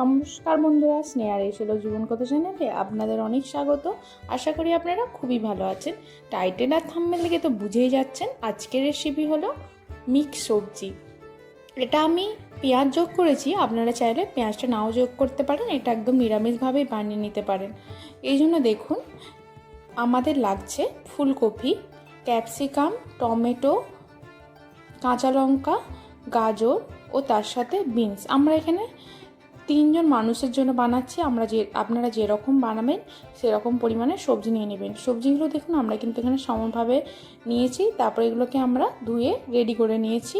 নমস্কার বন্ধুরা স্নেহার এসেছিল জীবন কথা চ্যানেলে। আপনাদের অনেক স্বাগত। আশা করি আপনারা খুবই ভালো আছেন। টাইটেল আর থাম্বেল থেকে তো বুঝেই যাচ্ছেন, আজকের রেসিপি হলো মিক্স সবজি। এটা আমি পেঁয়াজ যোগ করেছি, আপনারা চাইলে পেঁয়াজটা নাও যোগ করতে পারেন, এটা একদম নিরামিষভাবেই বানিয়ে নিতে পারেন। এই জন্য দেখুন, আমাদের লাগছে ফুলকপি, ক্যাপসিকাম, টমেটো, কাঁচা লঙ্কা, গাজর ও তার সাথে বিনস। আমরা এখানে তিনজন মানুষের জন্য বানাচ্ছি, আমরা যে, আপনারা যেরকম বানাবেন, সেরকম পরিমাণে সবজি নিয়ে নেবেন। সবজিগুলো দেখুন, আমরা কিন্তু এখানে সমানভাবে নিয়েছি, তারপর এগুলোকে আমরা ধুয়ে রেডি করে নিয়েছি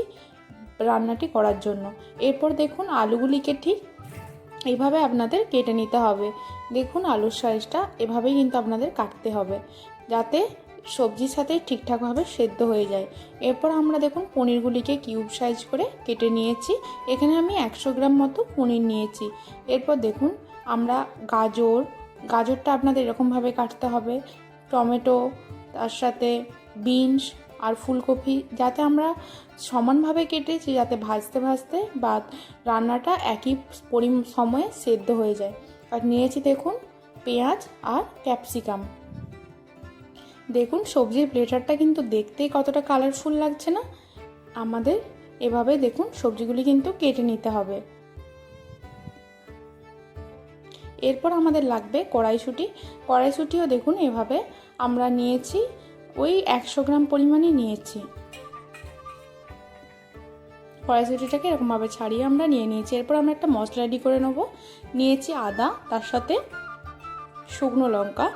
রান্নাটি করার জন্য। এরপর দেখুন, আলুগুলিকে ঠিক এইভাবে আপনাদের কেটে নিতে হবে। দেখুন, আলুর সাইজটা এভাবেই কিন্তু আপনাদের কাটতে হবে, যাতে সবজির সাথে ঠিকঠাকভাবে সেদ্ধ হয়ে যায়। এরপর আমরা দেখুন পনিরগুলিকে কিউব সাইজ করে কেটে নিয়েছি। এখানে আমি একশো গ্রাম মতো পনির নিয়েছি। এরপর দেখুন আমরা গাজর, গাজরটা আপনাদের এরকমভাবে কাটতে হবে, টমেটো, তার সাথে বিনস আর ফুলকপি, যাতে আমরা সমানভাবে কেটেছি, যাতে ভাজতে ভাজতে বা রান্নাটা একই পরি সময়ে সেদ্ধ হয়ে যায়। আর নিয়েছি দেখুন পেঁয়াজ আর ক্যাপসিকাম। দেখুন, সবজির প্লেটারটা কিন্তু দেখতেই কতটা কালারফুল লাগছে না? আমাদের এভাবে দেখুন, সবজিগুলি কিন্তু কেটে নিতে হবে। এরপর আমাদের লাগবে কড়াইশুঁটি। কড়াইশুঁটিও দেখুন, এভাবে আমরা নিয়েছি, ওই একশো গ্রাম পরিমাণে নিয়েছি। কড়াইশুঁটিটাকে এরকমভাবে ছাড়িয়ে আমরা নিয়ে নিয়েছি। এরপর আমরা একটা মশলা রেডি করে নেব। নিয়েছি আদা, তার সাথে শুকনো লঙ্কা।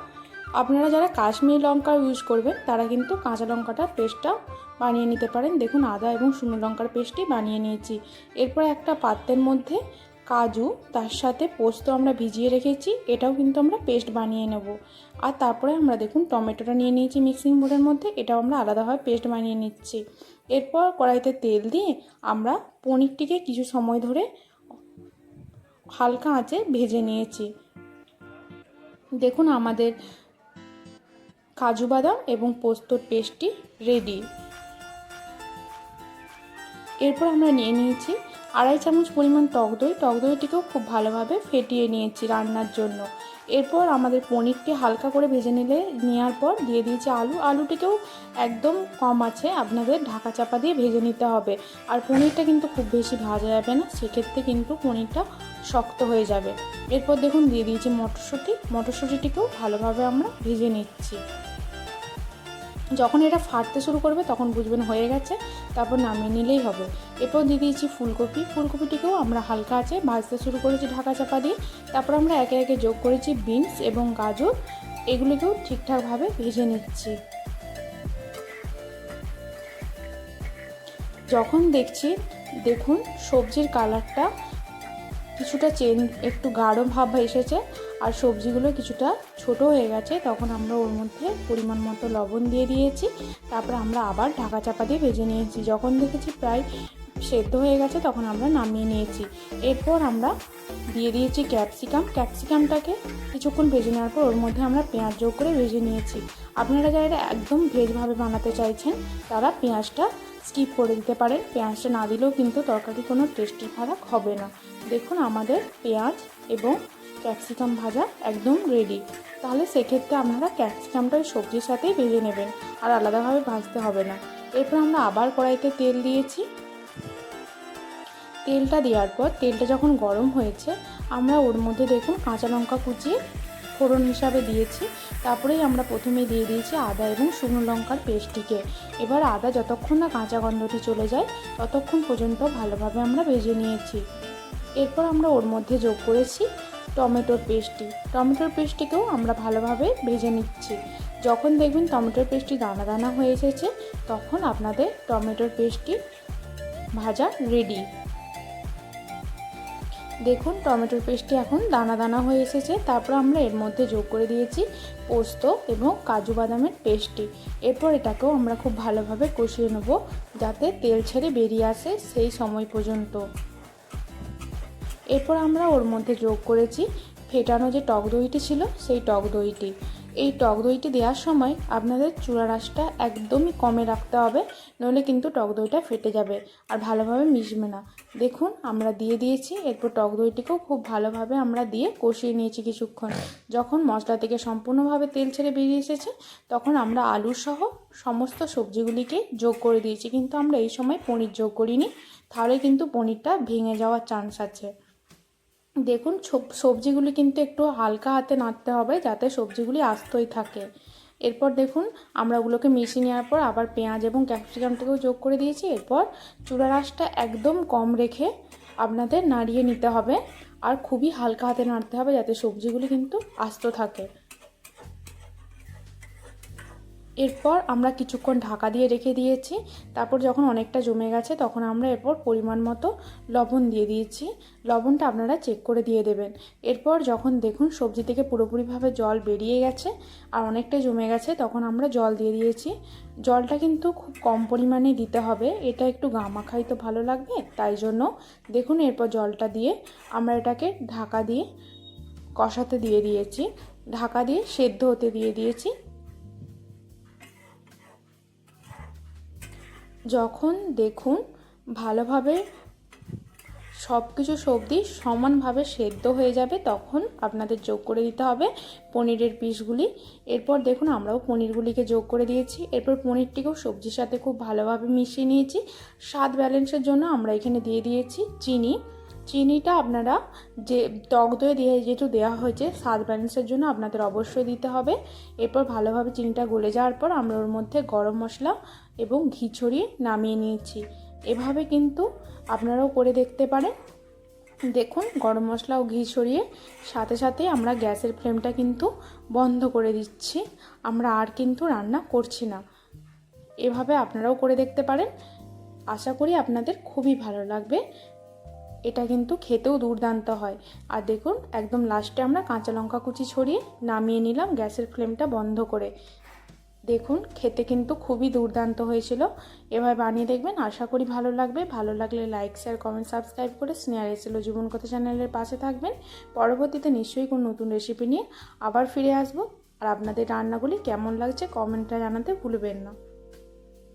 আপনারা যারা কাশ্মীরি লঙ্কা ইউজ করবেন, তারা কিন্তু কাঁচা লঙ্কাটা পেস্টটা বানিয়ে নিতে পারেন। দেখুন, আদা এবং শুকনো লঙ্কার পেস্টই বানিয়ে নিয়েছি। এরপর একটা পাত্রের মধ্যে কাজু, তার সাথে পোস্ত আমরা ভিজিয়ে রেখেছি, এটাও কিন্তু আমরা পেস্ট বানিয়ে নেব। আর তারপরে আমরা দেখুন, টমেটোটা নিয়ে নিয়েছি মিক্সিং বোর্ডের মধ্যে, এটাও আমরা আলাদাভাবে পেস্ট বানিয়ে নিচ্ছি। এরপর কড়াইতে তেল দিয়ে আমরা পনিরটিকে কিছু সময় ধরে হালকা আঁচে ভেজে নিয়েছি। দেখুন, আমাদের কাজু বাদাম এবং পোস্তর পেস্টটি রেডি এরপর আমরা নিয়ে নিয়েছি আড়াই চামচ পরিমাণ টক দই। টক দইটিকেও খুব ভালোভাবে ফেটিয়ে নিয়েছি রান্নার জন্য। এরপর আমাদের পনিরটি হালকা করে ভেজে নিলে নেওয়ার পর দিয়ে দিয়েছি আলু। আলুটিকেও একদম কম আছে, আপনাদের ঢাকা চাপা দিয়ে ভেজে নিতে হবে। আর পনিরটা কিন্তু খুব বেশি ভাজা যাবে না, সেক্ষেত্রে কিন্তু পনিরটা শক্ত হয়ে যাবে। এরপর দেখুন, দিয়ে দিয়েছি মটরশুঁটি। মটরশুঁটিটিকেও ভালোভাবে আমরা ভেজে নিচ্ছি। যখন এটা ফাটতে শুরু করবে তখন বুঝবেন হয়ে গেছে, তারপর নামিয়ে নিলেই হবে। এরপর দিয়ে দিয়েছি ফুলকপি। ফুলকপিটিকেও আমরা হালকা আছে ভাজতে শুরু করেছি ঢাকা চাপা দিয়ে। তারপর আমরা একে একে যোগ করেছি বিনস এবং গাজর। এগুলিকেও ঠিকঠাকভাবে ভেজে নিচ্ছি। যখন দেখছি, দেখুন সবজির কালারটা কিছুটা চেন, একটু গাঢ় ভাব এসেছে আর সবজিগুলো কিছুটা ছোট হয়ে গেছে। তখন আমরা ওর মধ্যে পরিমাণ মতো লবণ দিয়ে দিয়েছি। তারপর আমরা আবার ঢাকা চাপা দিয়ে ভেজে নিয়েছি। যখন দেখেছি প্রায় সেদ্ধ হয়ে গেছে, তখন আমরা নামিয়ে নিয়েছি। এরপর আমরা দিয়ে দিয়েছি ক্যাপসিকাম। ক্যাপসিকামটাকে কিছুক্ষণ ভেজে নেওয়ার পর ওর মধ্যে আমরা পেঁয়াজ যোগ করে ভেজে নিয়েছি। আপনারা যারা একদম ভেজভাবে বানাতে চাইছেন, তারা পেঁয়াজটা স্কিপ করে দিতে পারেন। পেঁয়াজটা না দিলেও কিন্তু তরকারি কোনো টেস্টি ফারাক হবে না। দেখুন আমাদের পেঁয়াজ এবং ক্যাপসিকাম ভাজা একদম রেডি তাহলে সেক্ষেত্রে আপনারা ক্যাপসিকামটা ওই সবজির সাথেই ভেজে নেবেন, আর আলাদাভাবে ভাজতে হবে না। এরপর আমরা আবার কড়াইতে তেল দিয়েছি। তেলটা দেওয়ার পর তেলটা যখন গরম হয়েছে, আমরা ওর মধ্যে দেখুন কাঁচা লঙ্কা কুচিয়ে ফোড়ন হিসাবে দিয়েছি। তারপরেই আমরা প্রথমে দিয়ে দিয়েছি আদা এবং শুকনো লঙ্কার পেস্টটিকে। এবার আদা যতক্ষণ না কাঁচা গন্ধটি চলে যায়, ততক্ষণ পর্যন্ত ভালোভাবে আমরা ভেজে নিয়েছি। এরপর আমরা ওর মধ্যে যোগ করেছি টমেটোর পেস্টটি। টমেটোর পেস্টটিকেও আমরা ভালোভাবে ভেজে নিচ্ছি। যখন দেখবেন টমেটোর পেস্টটি দানা দানা হয়ে এসেছে, তখন আপনাদের টমেটোর পেস্টটি ভাজা রেডি দেখুন, টমেটোর পেস্টটি এখন দানা দানা হয়ে এসেছে। তারপর আমরা এর মধ্যে যোগ করে দিয়েছি পোস্ত এবং কাজু বাদামের পেস্টটি। এরপর এটাকেও আমরা খুব ভালোভাবে কষিয়ে নেব যাতে তেল ছেড়ে বেরিয়ে আসে সেই সময় পর্যন্ত। এরপর আমরা ওর মধ্যে যোগ করেছি ফেটানো যে টক দইটি ছিল, সেই টক দইটি। এই টক দইটি দেওয়ার সময় আপনাদের চূড়া রাসটা একদমই কমে রাখতে হবে, নইলে কিন্তু টক দইটা ফেটে যাবে আর ভালোভাবে মিশবে না। দেখুন, আমরা দিয়ে দিয়েছি, এরপর টক দইটিকেও খুব ভালোভাবে আমরা দিয়ে কষিয়ে নিয়েছি কিছুক্ষণ। যখন মশলা থেকে সম্পূর্ণভাবে তেল ছেড়ে বেরিয়ে এসেছে, তখন আমরা আলু সহ সমস্ত সবজিগুলিকে যোগ করে দিয়েছি। কিন্তু আমরা এই সময় পনির যোগ করিনি, তাহলে কিন্তু পনিরটা ভেঙে যাওয়ার চান্স আছে। দেখুন সবজিগুলি কিন্তু একটু হালকা হাতে নাড়তে হবে যাতে সবজিগুলি আস্তই থাকে। এরপর দেখুন, আমরা ওগুলোকে মিশিয়ে নেওয়ার পর আবার পেঁয়াজ এবং ক্যাপসিকামটাকেও যোগ করে দিয়েছি। এরপর চুড়া রাসটা একদম কম রেখে আপনাদের নাড়িয়ে নিতে হবে। আর খুবই হালকা হাতে নাড়তে হবে যাতে সবজিগুলি কিন্তু আস্ত থাকে। এরপর আমরা কিছুক্ষণ ঢাকা দিয়ে রেখে দিয়েছি। তারপর যখন অনেকটা জমে গেছে, তখন আমরা এরপর পরিমাণ মতো লবণ দিয়ে দিয়েছি। লবণটা আপনারা চেক করে দিয়ে দেবেন। এরপর যখন দেখুন সবজি থেকে পুরোপুরিভাবে জল বেরিয়ে গেছে আর অনেকটা জমে গেছে, তখন আমরা জল দিয়ে দিয়েছি। জলটা কিন্তু খুব কম পরিমাণে দিতে হবে। এটা একটু গামাখাই তো ভালো লাগবে, তাই জন্য দেখুন এরপর জলটা দিয়ে আমরা এটাকে ঢাকা দিয়ে কষাতে দিয়ে দিয়েছি। ঢাকা দিয়ে সেদ্ধ হতে দিয়ে দিয়েছি। যখন দেখুন ভালোভাবে সব কিছু সবজি সমানভাবে সেদ্ধ হয়ে যাবে, তখন আপনাদের যোগ করে দিতে হবে পনিরের পিসগুলি। এরপর দেখুন আমরাও পনিরগুলিকে যোগ করে দিয়েছি। এরপর পনিরটিকেও সবজির সাথে খুব ভালোভাবে মিশিয়ে নিয়েছি। স্বাদ ব্যালেন্সের জন্য আমরা এখানে দিয়ে দিয়েছি চিনি। চিনিটা আপনারা যে টক দই দিয়ে যেহেতু দেওয়া হয়েছে, স্বাদ ব্যালেন্সের জন্য আপনাদের অবশ্যই দিতে হবে। এরপর ভালোভাবে চিনিটা গলে যাওয়ার পর আমরা ওর মধ্যে গরম মশলা এবং ঘি ছড়িয়ে নামিয়ে নিয়েছি। এভাবে কিন্তু আপনারাও করে দেখতে পারেন। দেখুন, গরম মশলা ও ঘি ছড়িয়ে সাথে সাথে আমরা গ্যাসের ফ্লেমটা কিন্তু বন্ধ করে দিচ্ছি। আমরা আর কিন্তু রান্না করছি না। এভাবে আপনারাও করে দেখতে পারেন। আশা করি আপনাদের খুবই ভালো লাগবে। এটা কিন্তু খেতেও দুর্দান্ত হয়। আর দেখুন, একদম লাস্টে আমরা কাঁচা লঙ্কা কুচি ছড়িয়ে নামিয়ে নিলাম গ্যাসের ফ্লেমটা বন্ধ করে। দেখুন, খেতে কিন্তু খুবই দুর্দান্ত হয়েছিল। এভাবে বানিয়ে দেখবেন, আশা করি ভালো লাগবে। ভালো লাগলে লাইক শেয়ার কমেন্ট সাবস্ক্রাইব করে স্নেহার এসেছিল জীবন কথা চ্যানেলের পাশে থাকবেন। পরবর্তীতে নিশ্চয়ই কোনো নতুন রেসিপি নিয়ে আবার ফিরে আসব। আর আপনাদের রান্নাগুলি কেমন লাগছে কমেন্টটা জানাতে ভুলবেন না।